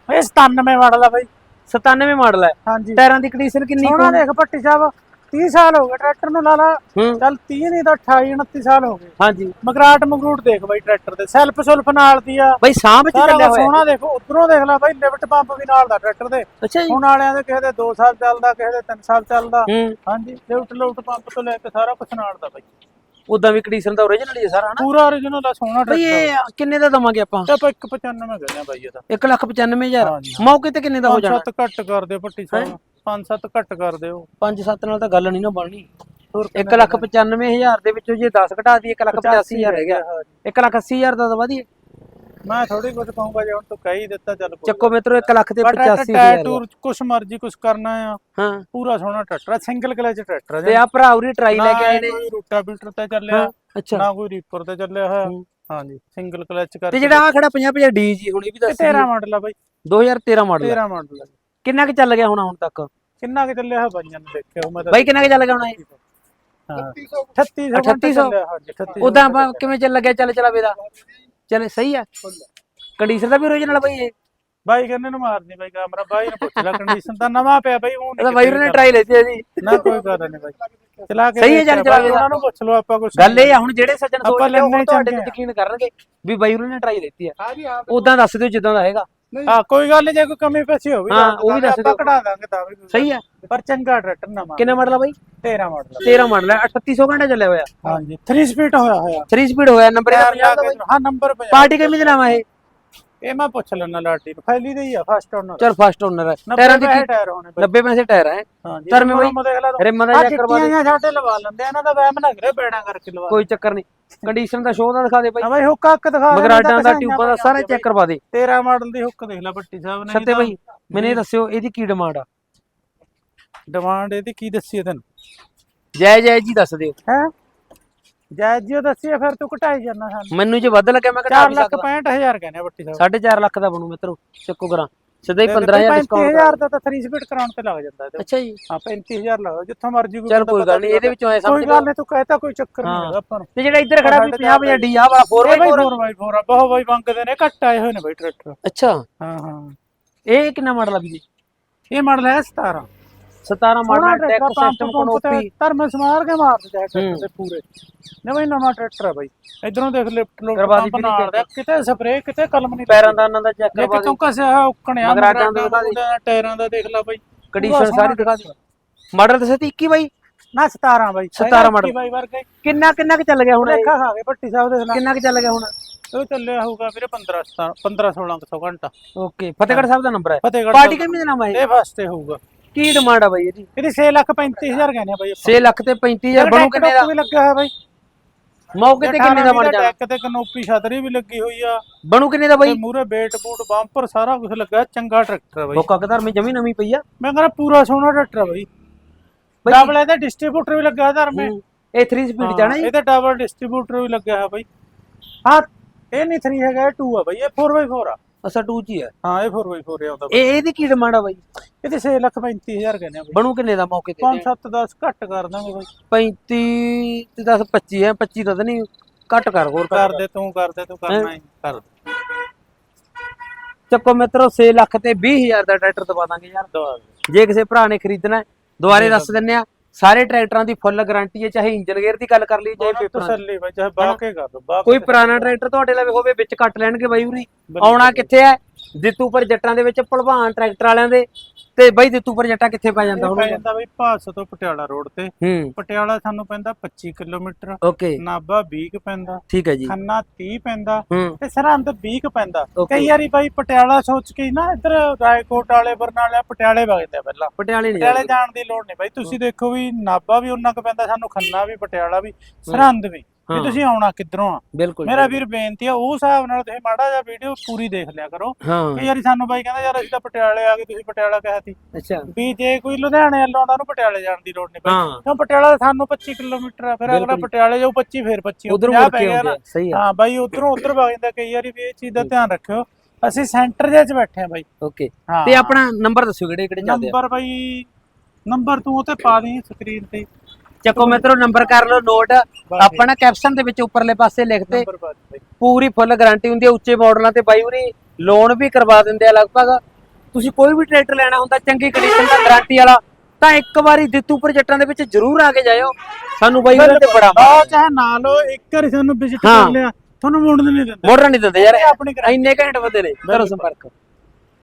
ਇਹ 97 ਮਾਡਲ ਆ ਬਾਈ। 97 ਮਾਡਲ ਹੈ। ਹਾਂਜੀ। ਟਾਇਰਾਂ ਦੀ ਕੰਡੀਸ਼ਨ ਕਿੰਨੀ ਸੋਹਣਾ ਦੇਖ ਭੱਟੀ ਸਾਹਿਬ 30 ਸਾਲ ਹੋ ਗਏ ਟਰੈਕਟਰ ਨੂੰ ਲਾ ਚੱਲ 30 ਨਹੀਂ ਤਾਂ 28 29 ਸਾਲ ਹੋ ਗਏ। ਹਾਂਜੀ। ਮਗਰਾਟ ਮਗਰੂਟ ਦੇਖ ਬਾਈ ਟਰੈਕਟਰ ਦੇ ਸੈਲਫ ਸੁਲਫ ਨਾਲ ਦੀ ਆ। ਬਈ ਸਾਰਾ ਚੱਲਿਆ ਹੋਇਆ। ਸੋਹਣਾ ਦੇਖੋ ਉਧਰੋਂ ਦੇਖ ਲੈ ਬਾਈ ਲਿਫਟ ਪੰਪ ਵੀ ਨਾਲ ਦਾ ਟਰੈਕਟਰ ਦੇ। ਹੁਣ ਵਾਲਿਆਂ ਦੇ ਕਿਸੇ ਦੇ 2 ਸਾਲ ਚੱਲਦਾ ਕਿਸੇ ਦੇ 3 ਸਾਲ ਚੱਲਦਾ। ਹਾਂਜੀ ਲਿਫਟ ਲੁਫਟ ਪੰਪ ਤੋਂ ਲੈ ਕੇ ਸਾਰਾ ਕੁਝ ਨਾਲ ਦਾ ਬਾਈ। ਉਦਾਂ ਵੀ ਕੰਡੀਸ਼ਨ ਦਾ ਓਰੀਜਨਲ ਹੀ ਹੈ ਸਾਰਾ ਹਨਾ? ਪੂਰਾ origignal ਦਾ ਸੋਹਣਾ ਬਈ ਟਰੈਕਟਰ ਇਹ ਕਿੰਨੇ ਦਾ ਦਵਾਂਗੇ ਆਪਾਂ? ਤੇ ਆਪਾਂ 195 ਕਹਿੰਦੇ ਆ ਬਾਈ ਇਹਦਾ। 195000 ਹਾਂਜੀ, ਮੌਕੇ ਤੇ ਕਿੰਨੇ ਦਾ ਹੋ ਪੰਜ ਜਾਣਾ ਸੱਤ ਘੱਟ ਕਰ ਦਿਓ ਭੱਟੀ ਸਾਹਿਬ। ਪੰਜ ਸੱਤ ਘੱਟ ਕਰ ਦਿਓ। 5-7 ਨਾਲ ਤਾਂ ਗੱਲ ਨਹੀਂ ਨਾ ਬਣਨੀ। ਹੋਰ 195000 ਦੇ ਵਿੱਚੋਂ ਜੇ 10 ਘਟਾ ਦਈਏ 185000 ਰਹਿ ਗਿਆ। ਹਾਂਜੀ। 180000 ਦਾ ਦਵਾ ਦਈਏ ਮੈਂ ਥੋੜੀ ਕੁਝ ਕਹੂੰਗਾ ਜੇ ਹੁਣ ਤੂੰ ਕਹਿ ਹੀ ਦਿੱਤਾ ਚੱਲ ਕੋਈ ਚੱਕੋ ਮਿੱਤਰੋ 1 ਲੱਖ ਤੇ ਪਰ ਟਰੈਕਟਰ 85000 ਟਾਇਰ ਟੂਰ ਕੁਛ ਮਰਜ਼ੀ ਕੁਛ ਕਰਨਾ ਆ। ਹਾਂ। ਪੂਰਾ ਸੋਹਣਾ ਟਰੈਕਟਰ ਆ ਸਿੰਗਲ ਕਲਚ ਟਰੈਕਟਰ ਆ ਤੇ ਆ ਭਰਾ ਉਰੀ ਟਰਾਈ ਲੈ ਕੇ ਆਏ ਨੇ। ਰੂਟਾ ਬਿਲਟਰ ਤੇ ਚੱਲਿਆ ਅੱਛਾ। ਨਾ ਕੋਈ ਰੀਪਰ ਤੇ ਚੱਲਿਆ ਹੋਇਆ। ਹਾਂਜੀ ਸਿੰਗਲ ਕਲਚ ਕਰ ਤੇ ਜਿਹੜਾ ਆ ਖੜਾ 50 50 ਡੀ ਜੀ ਹੁਣ ਇਹ ਵੀ ਦੱਸ 13 ਮਾਡਲ ਆ ਬਾਈ। 2013 ਮਾਡਲ 13 ਮਾਡਲ ਕਿੰਨਾ ਕੁ ਚੱਲ ਗਿਆ ਹੁਣ ਹੁਣ ਤੱਕ? ਕਿੰਨਾ ਕਿ ਚੱਲਿਆ ਹੈ ਬਾਈਆਂ ਨੇ ਦੇਖਿਆ ਮੈਂ ਤਾਂ ਬਾਈ ਕਿੰਨਾ ਕੁ ਚੱਲ ਗਿਆ ਹੁਣ ਇਹ? ਹਾਂ 3600 3800 ਚੱਲਿਆ ਹਾਂਜੀ 3600 ਉਦਾਂ ਕਿਵੇਂ ਚੱਲ ਲੱਗਿਆ ਚੱਲ ਚਲਾਵੇ ਦਾ ਚੱਲ ਸਹੀ ਆ। ਕੰਡੀਸ਼ਨ ਦਾ ਵੀ ਓਰੀਜਨਲ ਬਾਈ ਇਹ। ਬਾਈ ਕਹਿੰਦੇ ਨੂੰ ਮਾਰਨੀ ਬਾਈ ਕੈਮਰਾ ਬਾਈ ਨੂੰ ਪੁੱਛ ਲੈ ਕੰਡੀਸ਼ਨ ਤਾਂ ਨਵਾਂ ਪਿਆ ਬਾਈ ਉਹ ਇਹਦਾ ਬਾਈ ਨੇ ਟਰਾਈ ਲੈਤੀ ਆ ਜੀ। ਨਾ ਕੋਈ ਗੱਲ ਨਹੀਂ ਬਾਈ। ਚਲਾ ਕੇ ਸਹੀ ਹੈ ਦੇਖਿਆ ਚੱਲ ਚਲਾ ਉਹਨਾਂ ਨੂੰ ਪੁੱਛ ਲਓ ਆਪਾਂ ਕੁਝ ਗੱਲ ਇਹ ਆ ਹੁਣ ਜਿਹੜੇ ਸੱਜਣ ਆਪਾਂ ਸੋਚਦੇ ਉਹ ਲੈਣੇ ਤੁਹਾਡੇ ਤੇ। ਯਕੀਨ ਕਰਨਗੇ ਵੀ ਬਾਈ ਉਹਨਾਂ ਨੇ ਟਰਾਈ ਲੈਤੀ ਆ। ਉਦਾਂ ਦੱਸ ਦਿਓ ਜਿੱਦਾਂ ਦਾ ਹੈਗਾ। ਹਾਂ ਕੋਈ ਗੱਲ ਨਹੀਂ ਜੇ ਕੋਈ ਕਮੀ ਪੇਸ਼ੀ ਹੋਵੇ ਹਾਂ, ਉਹ ਵੀ ਦੱਸ ਆਪਾਂ ਦਿਓ। ਕਢਾ ਦਾਂਗੇ ਤਾਂ ਵੀ ਕੋਈ ਸਹੀ ਆ। ਪਰ ਚੰਗਾ ਟਰੈਕਟਰ ਨਵਾਂ। ਕਿੰਨਾ ਮਾਡਲ ਆ ਬਾਈ? 13 ਮਾਡਲ 13 ਮਾਡਲ ਹੈ 3800 ਘੰਟਾ ਚੱਲਿਆ ਹੋਇਆ? ਹਾਂਜੀ 3 ਸਪੀਡ ਹੋਇਆ ਹੋਇਆ। 3 ਸਪੀਡ ਹੋਇਆ। ਨੰਬਰ ਇਹਦਾ ਟਾਇਰ ਲਾ 50 ਦਾ ਬਾਈ ਕੇ- ਹਾਂ ਨੰਬਰ 50 ਪਾਰਟੀ ਕਿਵੇਂ ਦਾ ਨਾਮ ਹੈ ਇਹ? ਇਹ ਮੈਂ ਪੁੱਛ ਲੈਣਾ ਲਾਟੀ ਨੂੰ ਫੈਲੀ ਦੇ ਹੀ ਆ ਫਸਟ ਓਨਰ ਚਲ ਫਸਟ ਓਨਰ ਹੈ ਟਾਇਰਾਂ ਦੀ ਟਾਇਰ ਹੋਣੇ ਬਾਈ 90 ਪੈਸੇ ਟਾਇਰ ਹੈ? ਬਾਈ, ਮੈਂ ਲਾ ਰਿਮ ਦਾ ਚੈੱਕ ਕਰਵਾ ਦੇ। ਸਾਡੇ ਲਵਾ ਲੈਂਦੇ ਇਹਨਾਂ ਦਾ ਵਹਿਮ ਲੱਗ ਰਿਹਾ ਬੈੜਾਂ ਕਰਕੇ ਲਵਾ ਕੋਈ ਚੱਕਰ ਨਹੀਂ। ਕੰਡੀਸ਼ਨ ਦਾ ਸ਼ੋਅ ਦਾ ਦਿਖਾ ਦੇ ਬਾਈ। ਆ ਬਾਈ ਹੁੱਕ ਹੱਕ ਦਿਖਾ ਦੇ, ਮਗਰਾਡਾਂ ਦਾ ਟਿਊਬਾਂ ਦਾ ਸਾਰਾ ਚੈੱਕ ਕਰਵਾ ਦੇ। 13 ਮਾਡਲ ਦੀ ਹੁੱਕ ਦੇਖ ਲੈ ਭੱਟੀ ਸਾਹਿਬ ਨੇ ਸੱਤੇ ਬਾਈ ਮੈਨੂੰ ਇਹ ਦੱਸਿਓ ਇਹਦੀ ਕੀ ਡਿਮਾਂਡ ਆ? ਡਿਮਾਂਡ ਇਹਦੀ ਕੀ ਦੱਸੀ ਹੈ ਤੈਨੂੰ? ਜੈ ਜੈ ਜੀ ਦੱਸ ਦਿਓ। ਹੈ? ਜਾਇਜ਼ ਜੀ ਉਹ ਦੱਸੀ ਆ, ਫਿਰ ਤੂੰ ਘਟਾਈ ਜਾਂਦਾ ਸਾਨੂੰ। ਮੈਨੂੰ ਜੇ ਵੱਧ ਲੱਗਿਆ ਮੈਂ ਘਟਾ 4 ਵੀ ਲੱਖ ਸਕਦਾ। 65000 ਕਹਿੰਦੇ ਆ ਭੱਟੀ ਸਾਹਿਬ। 4.5 ਲੱਖ ਦਾ ਬਣੂ ਮਿੱਤਰੋ ਚੱਕੋ ਕਰਾਂ ਸਿੱਧਾ ਹੀ 15000 ਡਿਸਕਾਊਂਟ 35000 ਦਾ ਤਾਂ 3 ਸਪੀਡ ਕਰਾਉਣ ਤੇ ਲੱਗ ਜਾਂਦਾ ਇਹਦੇ ਅੱਛਾ ਜੀ। ਹਾਂ 35000 ਲੱਗਦਾ ਜਿੱਥੋਂ ਮਰਜ਼ੀ ਕੋਈ ਚਲ ਕੋਈ ਗੱਲ ਨਹੀਂ ਇਹਦੇ ਵਿੱਚੋਂ ਐ ਸਮਝ ਕੋਈ ਗੱਲ ਨਹੀਂ ਤੂੰ ਕਹਿਤਾ ਕੋਈ ਚੱਕਰ ਨਹੀਂ। ਹੈਗਾ ਆਪਾਂ ਨੂੰ। ਤੇ ਜਿਹੜਾ ਇੱਧਰ ਖੜਾ ਵੀ 50 50 ਡੀ ਆ ਵਾਲਾ 4 ਇਹ ਬਾਈ 4x4 ਆ ਬਹੁਤ ਬਾਈ ਮੰਗਦੇ ਨੇ ਘੱਟ ਆਏ ਹੋਏ ਨੇ ਬਾਈ ਟਰੈਕਟਰ ਅੱਛਾ। ਹਾਂ ਹਾਂ। ਇਹ ਕਿੰਨਾ ਮਾਡਲ ਆ ਵੀ ਜੀ ਇਹ ਮਾਡਲ ਹੈ 17 17 ਸੋਹਣਾ ਮਾਡਲ ਟੈਕ ਸਿਸਟਮ ਕਨੋਪੀ ਤੇ ਧਰਮ ਸਮਾਰ ਕੇ ਮਾਰਦੇ ਹੂੰ। ਟਰੈਕਟਰ ਦੇ ਪੂਰੇ? ਨਵਾਂ ਹੀ ਨਵਾਂ ਟਰੈਕਟਰ ਆ ਬਾਈ। ਇਧਰੋਂ ਦੇਖ ਲਿਫਟ ਲੋਡ ਕਰਵਾ ਦੀ ਪੰਪ ਪੂਰੀ ਨਾਲ ਦਾ ਕਿਤੇ ਸਪਰੇ ਕਿਤੇ ਕਲਮ ਨਹੀਂ ਪੈਰਾਂ ਦਾ ਇਹਨਾਂ ਦਾ ਚੈੱਕ ਕਰਵਾ ਕਿਤੋਂ ਦੇ ਕਸਿਆ ਹੋਇਆ ਉੱਕਣਿਆ ਮਗਰਾਟਾਂ ਦਾ। ਟਾਇਰਾਂ ਦਾ ਦੇਖ ਲੈ ਬਾਈ। ਕੰਡੀਸ਼ਨ ਸਾਰੀ ਦਿਖਾ ਦੇ। ਮਾਡਲ ਦੱਸੇ ਤੇ 21 ਬਾਈ। ਨਾ 17 ਬਾਈ। 17 ਮਾਡਲ। ਬਾਈ ਵਰਗਾ। ਹੀ ਕਿੰਨਾ ਕਿੰਨਾ ਕੁ ਚੱਲ ਗਿਆ ਹੁਣ? ਦੇਖਾ ਖਾ ਕੇ ਭੱਟੀ ਸਾਹਿਬ ਦੇ ਕਿੰਨਾ ਕੁ ਚੱਲ ਗਿਆ ਹੁਣ? ਉਹ ਚੱਲਿਆ ਹੋਊਗਾ ਵੀਰੇ 15 17 15 16 ਘੰਟਾ। ਓਕੇ। ਫਤਿਹਗੜ੍ਹ ਸਾਹਿਬ ਦਾ ਨੰਬਰ ਹੈ। ਫਤਿਹਗੜ੍ਹ ਪਾਰਟੀ ਕਿੰਨੇ ਦਾ ਨਾਮ ਹੈ ਇਹ? ਫਸਟ ਤੇ ਹੋਊਗਾ। ਕੀ ਡਿਮਾਂਡ ਆ ਬਾਈ ਇਹਦੀ? ਇਹਦੀ 6 ਲੱਖ 35000 ਕਹਿੰਦੇ ਆ ਬਾਈ 6 ਲੱਖ ਤੇ 35000 ਬਣੂ ਕਿੰਨੇ ਦਾ? ਵੀ ਲੱਗਾ ਹੋਇਆ ਬਾਈ। ਮੌਕੇ ਤੇ ਕਿੰਨੇ ਦਾ ਬਣ ਜਾਣਾ? ਟੈਕ ਤੇ ਕਨੋਪੀ ਛਤਰੀ ਵੀ ਲੱਗੀ ਹੋਈ ਆ। ਬਣੂ ਕਿੰਨੇ ਦਾ ਬਾਈ? ਮੂਰੇ ਬੇਟ ਬੂਟ ਬੰਪਰ ਸਾਰਾ ਕੁਝ ਲੱਗਾ ਚੰਗਾ ਟਰੈਕਟਰ ਆ ਬਾਈ। ਬੋਕਾ ਕਦਰ ਮੇ ਜਮੀ ਨਵੀਂ ਪਈ ਆ। ਮੈਂ ਕਹਿੰਦਾ ਪੂਰਾ ਸੋਹਣਾ ਟਰੈਕਟਰ ਆ ਬਾਈ। ਡਬਲ ਇਹਦਾ ਡਿਸਟ੍ਰੀਬਿਊਟਰ ਵੀ ਲੱਗਾ ਧਰ ਮੇ ਇਹ 3 ਸਪੀਡ ਜਾਣਾ ਜੀ? ਇਹਦੇ ਡਬਲ ਡਿਸਟ੍ਰੀਬਿਊਟਰ ਵੀ ਲੱਗਿਆ ਹੈ ਬਾਈ। ਹਾਂ ਇਹ ਨਹੀਂ 3 ਹੈਗਾ ਇਹ 2 ਆ ਬਾਈ ਇਹ 4x4 ਆ। ਅਸਾ 2 ਚ ਹੀ। ਹੈ ਹਾਂ ਇਹ 4x4 ਆ ਉਹਦਾ। ਬਾਈ। ਇਹ ਇਹਦੀ ਕੀ ਡਿਮਾਂਡ ਆ ਬਾਈ? ਇਹਦੇ 6 ਲੱਖ 35000 ਕਹਿੰਦੇ ਆ ਬਾਈ। ਬਣੂ ਕਿੰਨੇ ਦਾ ਮੌਕੇ ਤੇ? 5 7 10 ਘੱਟ ਕਰ ਦਾਂਗੇ ਬਾਈ। 35 ਤੇ 10 25 ਹੈ 25 ਤਾਂ ਨਹੀਂ ਘੱਟ ਕਰ ਹੋਰ ਕਰ ਦੇ ਤੂੰ ਕਰ ਦੇ ਤੂੰ ਕਰਨਾ ਹੀ? ਕਰ ਚੱਕੋ ਮਿੱਤਰੋ 6 ਲੱਖ ਤੇ 20000 ਦਾ ਟਰੈਕਟਰ ਦਵਾ ਦਾਂਗੇ ਯਾਰ। ਜੇ ਕਿਸੇ ਭਰਾ ਨੇ ਖਰੀਦਣਾ ਹੈ, ਦੁਬਾਰੇ ਦੱਸ ਦਿੰਨੇ ਆ। ਸਾਰੇ ਟਰੈਕਟਰਾਂ ਦੀ ਫੁੱਲ ਗਾਰੰਟੀ ਹੈ ਚਾਹੇ ਇੰਜਨ ਗੇਅਰ ਦੀ ਗੱਲ ਕਰ ਲਈ ਚਾਹੇ ਪੇਪਰਾਂ ਦੀ। ਤਸੱਲੀ ਬਾਈ ਚਾਹੇ ਬਾਹ ਕੇ ਕਰ ਦੋ ਬਾਹ ਕੋਈ ਪੁਰਾਣਾ ਟਰੈਕਟਰ ਤੁਹਾਡੇ ਲਵੇ ਹੋਵੇ ਵਿੱਚ ਕੱਟ ਲੈਣਗੇ ਬਾਈ ਉਰੀ। ਆਉਣਾ ਕਿੱਥੇ ਹੈ? ਦਿੱਤੂਪੁਰ ਜੱਟਾਂ ਦੇ ਵਿੱਚ ਭਲਵਾਨ ਟਰੈਕਟਰ ਵਾਲਿਆਂ ਦੇ। ਤੇ ਬਾਈ ਦਿੱਤੂਪੁਰ ਜੱਟਾਂ ਕਿੱਥੇ ਪੈ ਜਾਂਦਾ ਹੁਣ? ਪੈ ਜਾਂਦਾ ਬਾਈ ਭਾਸ ਤੋਂ ਪਟਿਆਲਾ ਰੋਡ ਤੇ। ਹੂੰ। ਪਟਿਆਲਾ ਸਾਨੂੰ ਪੈਂਦਾ 25 ਕਿਲੋਮੀਟਰ। ਓਕੇ। ਨਾਭਾ 20 ਕੁ ਪੈਂਦਾ। ਠੀਕ ਹੈ ਜੀ। ਖੰਨਾ 30 ਪੈਂਦਾ। ਤੇ ਸਰਹੰਦ 20 ਕੁ ਪੈਂਦਾ. ਕਈ ਵਾਰੀ ਬਾਈ ਪਟਿਆਲਾ ਸੋਚ ਕੇ ਨਾ ਇੱਧਰ ਰਾਏਕੋਟ ਵਾਲੇ ਬਰਨਾਲੇ ਪਟਿਆਲੇ ਵਗਦੇ ਪਹਿਲਾਂ। ਪਟਿਆਲੇ ਨਹੀਂ ਪਟਿਆਲੇ ਜਾਣ ਦੀ ਲੋੜ ਨਹੀਂ ਬਾਈ। ਤੁਸੀਂ ਦੇਖੋ ਵੀ ਨਾਭਾ ਵੀ ਉਹਨਾਂ ਕੁ ਪੈਂਦਾ ਸਾਨੂੰ ਖੰਨਾ ਵੀ ਪਟਿਆਲਾ ਵੀ ਸਰਹੰਦ ਵੀ। ਵੀ ਹਾਂ। ਤੁਸੀਂ ਆਉਣਾ ਕਿੱਧਰੋਂ ਆ? ਬਿਲਕੁਲ ਮੇਰਾ ਵੀਰ ਬੇਨਤੀ ਆ ਉਹ ਹਿਸਾਬ ਨਾਲ ਤੁਸੀਂ ਮਾੜਾ ਜਿਹਾ ਵੀਡੀਓ ਪੂਰੀ ਦੇਖ ਲਿਆ ਕਰੋ। ਹਾਂ। ਕਈ ਵਾਰੀ ਸਾਨੂੰ ਬਾਈ ਕਹਿੰਦਾ ਯਾਰ ਅਸੀਂ ਤਾਂ ਪਟਿਆਲੇ ਆ ਗਏ ਤੁਸੀਂ ਪਟਿਆਲਾ ਕਹਿਤੀ ਅੱਛਾ। ਵੀ ਜੇ ਕੋਈ ਲੁਧਿਆਣੇ ਵੱਲੋਂ ਆਉਂਦਾ ਉਹਨੂੰ ਪਟਿਆਲੇ ਜਾਣ ਦੀ ਲੋੜ ਨਹੀਂ ਹਾਂ। ਕਿਉਂ ਪਟਿਆਲਾ ਤਾਂ ਸਾਨੂੰ 25 ਕਿਲੋਮੀਟਰ ਆ ਫਿਰ ਅਗਲਾ ਬਿਲਕੁਲ। ਪਟਿਆਲੇ ਜਾਊ 25 ਫਿਰ 25 ਉਧਰ ਪੰਜਾਹ ਮੁੜ ਪੈ ਕੇ ਗਿਆ ਆਉਂਦੇ ਨਾ। ਆ ਸਹੀ ਆ। ਹਾਂ ਬਾਈ ਉਧਰੋਂ ਉਧਰ ਵਗ ਜਾਂਦਾ। ਕਈ ਵਾਰੀ ਵੀ ਇਹ ਚੀਜ਼ ਦਾ ਧਿਆਨ ਰੱਖਿਓ। ਅਸੀਂ ਸੈਂਟਰ ਦੇ ਵਿੱਚ ਬੈਠੇ ਆ ਬਾਈ। ਓਕੇ। ਹਾਂ। ਤੇ ਆਪਣਾ ਨੰਬਰ ਦੱਸੋ ਕਿਹੜੇ ਕਿਹੜੇ ਚੱਲਦੇ ਆ? ਨੰਬਰ ਬਾਈ ਨੰਬਰ ਤੂੰ ਉਹ ਤੇ ਪਾ ਲਈ ਸਕਰੀਨ ਤੇ। ਚੱਕੋ ਮਿੱਤਰੋ ਨੰਬਰ ਕਰ ਲਓ ਨੋਟ ਆਪਣਾ ਕੈਪਸ਼ਨ ਦੇ ਵਿੱਚ ਉੱਪਰਲੇ ਪਾਸੇ ਲਿਖਤੇ। ਪੂਰੀ ਫੁੱਲ ਗਾਰੰਟੀ ਹੁੰਦੀ ਹੈ ਉੱਚੇ ਮਾਡਲਾਂ ਤੇ ਬਾਈ ਉਰੀ ਲੋਨ ਵੀ ਕਰਵਾ ਦਿੰਦੇ ਆ ਲਗਭਗ। ਤੁਸੀਂ ਕੋਈ ਵੀ ਟਰੈਕਟਰ ਲੈਣਾ ਹੁੰਦਾ ਚੰਗੀ ਕੰਡੀਸ਼ਨ ਦਾ ਗਾਰੰਟੀ ਵਾਲਾ ਤਾਂ ਇੱਕ ਵਾਰੀ ਦਿੱਤੂਪੁਰ ਜੱਟਾਂ ਦੇ ਵਿੱਚ ਜ਼ਰੂਰ ਆ ਕੇ ਜਾਇਓ। ਸਾਨੂੰ ਬਾਈ ਉਹਨਾਂ ਤੇ ਬੜਾ ਆ ਚਾਹੇ ਨਾ ਲਓ ਇੱਕ ਵਾਰੀ ਸਾਨੂੰ ਵਿਜ਼ਿਟ। ਕਰ ਲਿਆ ਤੁਹਾਨੂੰ ਮੁੜਨ ਨਹੀਂ ਦਿੰਦੇ। ਮੋੜਨ ਨਹੀਂ ਦਿੰਦੇ ਯਾਰ ਇੰਨੇ ਘੈਂਟ ਬੰਦੇ ਨੇ ਕਰੋ ਸੰਪਰਕ।